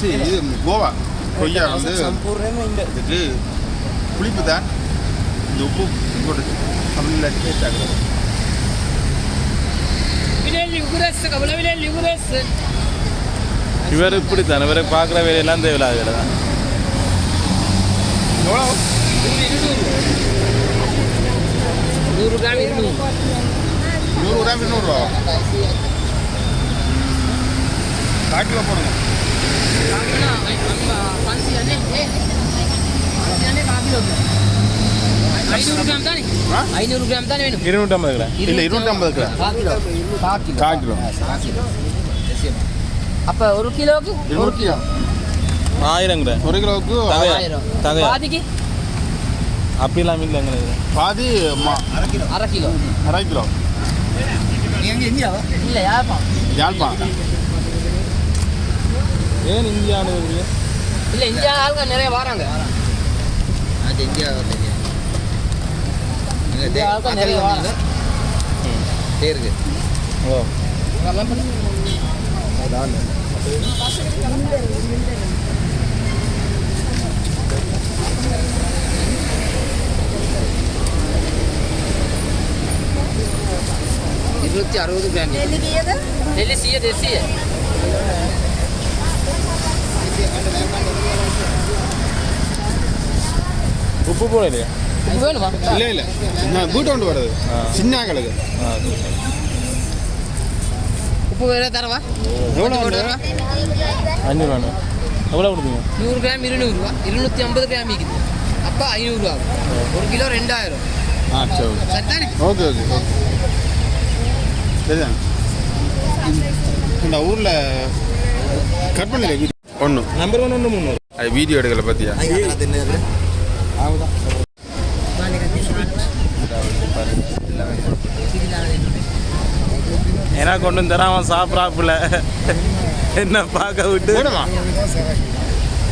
சரி இது கோவா. கொய்யா வந்து இதுக்கு புளிப்பு தான். இந்த உப்பு போட்டு தமிழில் டேஸ்ட் ஆகுது. இவர் இப்படித்தான் இவரை பார்க்குற வேலையெல்லாம் தேவையில்லாத வேலை தான். எவ்வளோ நூறு கிராம் இருநூறு நூறு கிராம் இருநூறுவா கால் கிலோ போடுங்க ஐநூறு கிராம் தானே கிராம் வேணும் இருநூற்றம்பது கிலோ இல்லை இருநூற்றம்பது கிராம் கால் கிலோ. அப்ப ஒரு கிலோக்கு? ஒரு கிலோ ஆயிரம் கிலோ ஒரு கிலோவுக்கு? ஆயிரம்? பாதிக்கு? அப்படிலாம் இல்லை எங்களுக்கு பாதி அரை கிலோ. அரை கிலோ. இல்ல யாழ்ப்பாணம். யாழ்ப்பாணம். ஏன் இந்தியாவில் இல்ல இந்தியா ஆளுங்க நிறைய வராங்க. இந்தியா ஆளுங்க நிறைய வராங்க ஓ அதெல்லாம் பண்ணு. இருநூத்தி அறுபது கிராம் நெல்லி சீய தேசிய உப்பு போடலையா இது வேணுமா இல்லை இல்லை நான் வீட்டை கொண்டு வர்றது ஆ. சின்ன கிழக்கு ஆ உப்பு வேற தரவா எவ்வளோ தரவா அஞ்சூறுவாண்ணே எவ்வளோ கொடுப்பீங்க நூறு கிராம் இருநூறுவா இருநூத்தி ஐம்பது கிராம் விற்குது அப்போ ஐநூறுரூவா ஒரு கிலோ ரெண்டாயிரம் ஆ சரி ஓகே. ஓகே ஓகே சரிதான். இந்த ஊரில் கட் பண்ணல வீடியோ ஒன்று நம்பர் ஒன்று ஒன்று முந்நூறு. அது வீடியோ எடுக்கல பார்த்தியா ஏன்னா கொண்டு வந்து தராம சாப்பிட்றாப்புல என்ன பார்க்க விட்டு?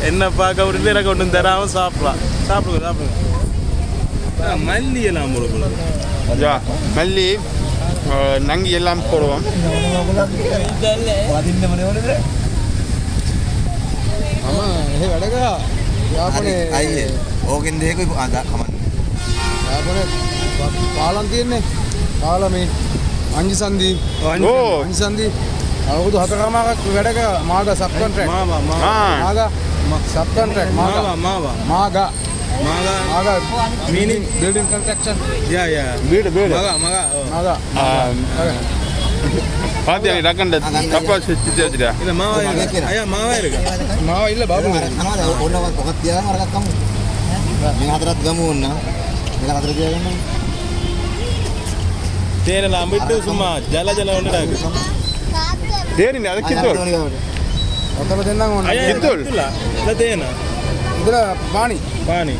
என்ன பார்க்க விட்டு எனக்கு கொண்டு வந்து தராம சாப்பிடலாம். சாப்பிடுங்க சாப்பிடுங்க. மல்லி எல்லாம் போடுவோம் ஜா மல்லி அஹ், நங்கி எல்லாம் போடுவோம் අයි ඕකෙන් දෙක අද කමන්න පාලන් තියෙන්නේ පාලමේ අංජි සන්දී ஓ අංජි සන්දී අවුදු හතරමාක් වැඩක මාග සබ්කොන්ට්‍රක් மாவா ஆ மாவா මාග සබ්කොන්ට්‍රක් மாவா මාග மாவா මාග மாகா මාග Meaning? බිල්ඩින් කන්ට්‍රක්ෂන් யா யா வீடு வீடு மகா மகா ஓ. මාග பாத்தியா டக்கண்ட தப்பா சுத்தி வச்சுட்டா இல்ல மாவா இருக்கு ஐயா மாவா இருக்கு මාව ඉල්ල බාබු කනවාද ඔන්න ඔකත් තියාගෙන අරකට කමු මේ හතරත් ගමු ඕන්න මේක හතර තියාගන්න தேனெல்லாம் விட்டு சும்மா ஜல ஜல ஒன்றுடாக்கு சரி அது கித்தூர் ඔතල දෙන්නම් ඕන්න ஐயா கித்தூள். இல்ல இல்ல தேனா இதில் பாணி. பாணி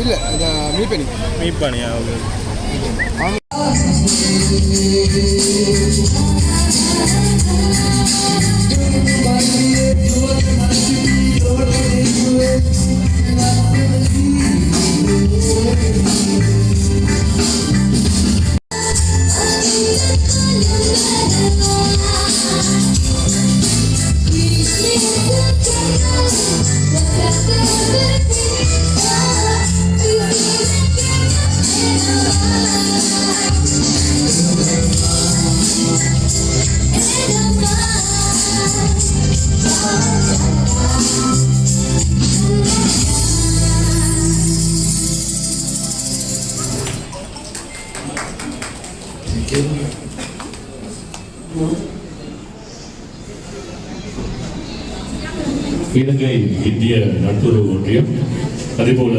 இல்லை இந்த மீப்பணி. மீப்பாணியா ஓகே. இலங்கை இந்திய நட்புறவு ஒன்றியம் அதே போல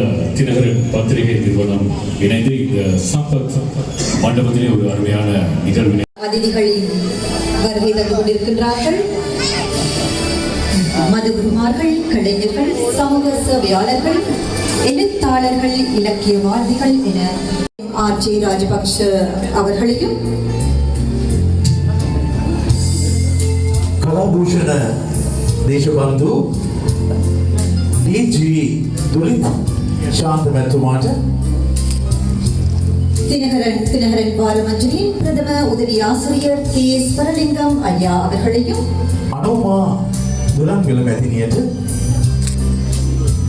பத்திரிகை நிறுவனம் இணைந்து இந்த சம்பத் மண்டபத்திலே ஒரு அருமையான நிகழ்வினை அதிதிகளின் வருகை தந்து கலைஞர்கள் சமூக சேவையாளர்கள் எழுத்தாளர்கள் இலக்கியவாதிகள் என ஆர் ஜே ராஜபக்ஷ அவர்களையும் கலாபூஷண දේශබන්ධු ඩීජී දුලිත් ශාන්ත මැතුමාට தினகரன் தினகரன் பாரமஞ்சலின் பிரதம உதவி ஆசிரியர் கே ஸ்வரலிங்கம் ஐயா அவர்களையும் අනෝමා දුරන්ගල මැතිනියට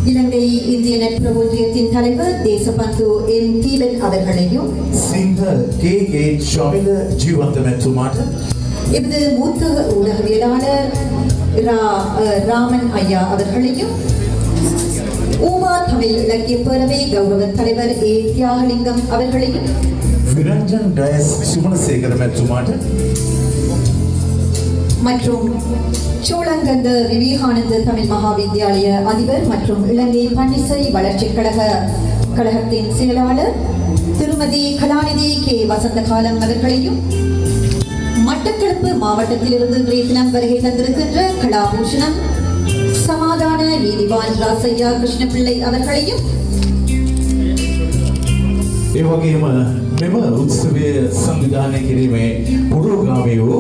இலங்கை இந்திய நட்புறவு ஒன்றியத்தின் தலைவர் தேசபந்து எம் தீபன் அவர்களையும் සිංහ කේගේ ශවිල ජීවන්ත මැත්තුමාට எமது மூத்த ஊடகவியலாளர் ரா- அஹ், ராமன் ஐயா அவர்களையும் ஊமா தமிழ் இலக்கிய பேரவை கௌரவ தலைவர் ஏ. தியாகலிங்கம் அவர்களையும் மற்றும் மற்றும் சோழங்கந்த விவேகானந்த தமிழ் மகாவித்யாலய அதிபர் மற்றும் இலங்கை பன்னிசை வளர்ச்சி கழக கழகத்தின் செயலாளர் திருமதி கலாநிதி கே. வசந்த வசந்தகாலம் அவர்களையும் மட்டக்களப்பு மாவட்டத்திலிருந்து இன்றைய தினம் வருகை தந்திருக்கின்ற கலாபூஷணம் சமாதான நீதிவான் ராசையா கிருஷ்ணபிள்ளை அவர்களையும் ඒ වගේම මෙම උත්සවය සංවිධානය කිරීමේ පුරෝගාමී වූ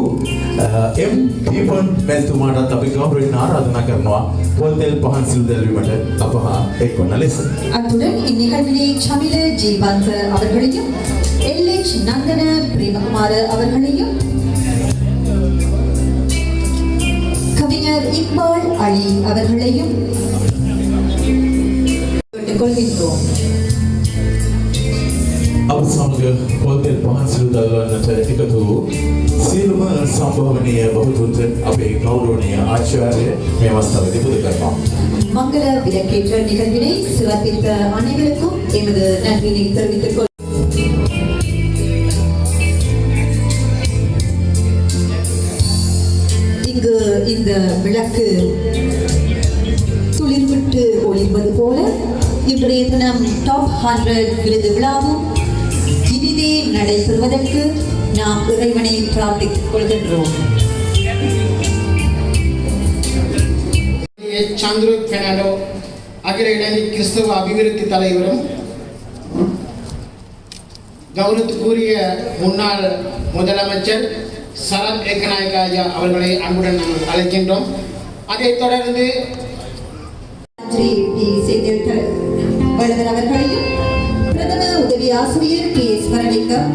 එම් දීපන් මැතිතුමාටත් අපි ගෞරවයෙන් ආරාධනා කරනවා පොල්තෙල් පහන් සිල් දැල්වීමට අප හා එක්වන ලෙස. அத்துடன் இந்நிகழ்விலே சமில ஜீவந்த் அவர்களையும் எல் எச் நந்தன பிரேமகுமார அவர்களையும் கவிஞர் இக்பால் அலி அவர்களையும் கொள்கின்றோம் අප සමග පොල්තෙල් පහන් සිල් දල්වන්නට එකතු වූ සියලුම සම්භවනීය බෞද්ධ අපේ ගෞරවනීය ආචාර්ය මේ අවස්ථාවේදී පුද කරනවා. மங்கள விளக்கேற்ற நிகழ்வினை சிறப்பித்த அனைவருக்கும் எமது நன்றியை தெரிவித்துக் எனக்கு துளிர்விட்டு ஒளிர்வது போல இன்றைய தினம் டாப் ஹண்ட்ரட் விருது விழாவும் இனிதே நடைபெறுவதற்கு நாம் இறைவனை பிரார்த்தித்துக் கொள்கின்றோம் ஏ. சந்துரு பெர்னாண்டோ அகில இலங்கை கிறிஸ்தவ அபிவிருத்தி தலைவரும் கௌரவத்துக்குரிய முன்னாள் முதலமைச்சர் சரத் ஏக்கநாயக்க ஐயா அவர்களை அன்புடன் நாங்கள் அழைக்கின்றோம் அதைத் தொடர்ந்து ஸ்ரீ டி. செந்தில் அவர்களையும் பிரதம உதவி ஆசிரியர் கே ஸ்மரணிக்கம்.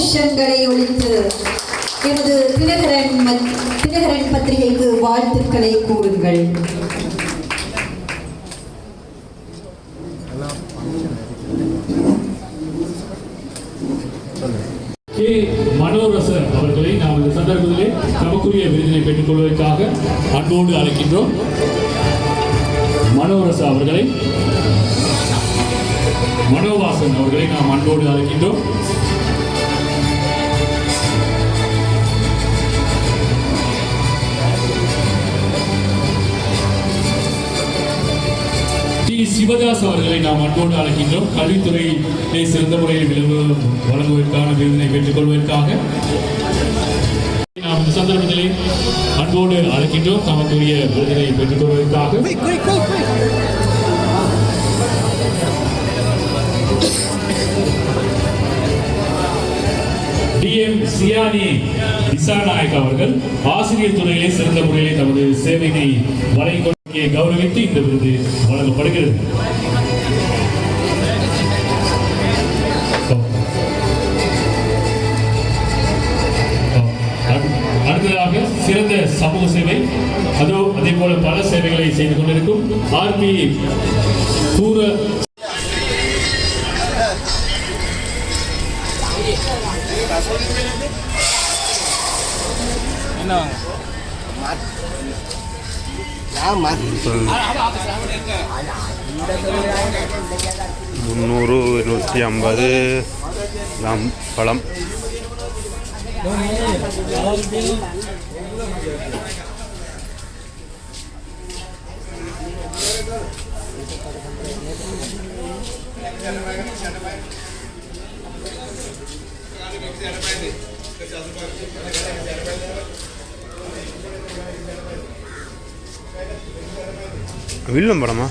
கோஷங்களை ஒழித்து எனது தினகரன் தினகரன் பத்திரிகைக்கு வாழ்த்துக்களை கூறுங்கள். கே. அவர்களை நாம் இந்த சந்தர்ப்பத்திலே நமக்குரிய விருதினை பெற்றுக் கொள்வதற்காக அன்போடு அழைக்கின்றோம். மனோரச அவர்களை மனோவாசன் அவர்களை நாம் அன்போடு அழைக்கின்றோம். சிவதாஸ் அவர்களை நாம் அன்போடு அழைக்கின்றோம். கல்வித்துறையிலே சிறந்த முறையில் விளங்கு வழங்குவதற்கான விருதினை பெற்றுக் கொள்வதற்காக நாம் இந்த சந்தர்ப்பத்திலே அன்போடு அழைக்கின்றோம். தமக்குரிய விருதினை பெற்றுக் கொள்வதற்காக டிஎம் சியானி திசாநாயக் அவர்கள் ஆசிரியர் துறையிலே சிறந்த முறையிலே தமது சேவையினை வழங்கி கௌரவித்து இந்த விருது வழங்கப்படுகிறது. அடுத்ததாக சிறந்த சமூக சேவை. அதோ அதே போல பல சேவைகளை செய்து கொண்டிருக்கும் ஆர்பி பூர என்ன? முந்நூறு இருநூற்றி ஐம்பது கிராம் பழம் வில்லம் பழமா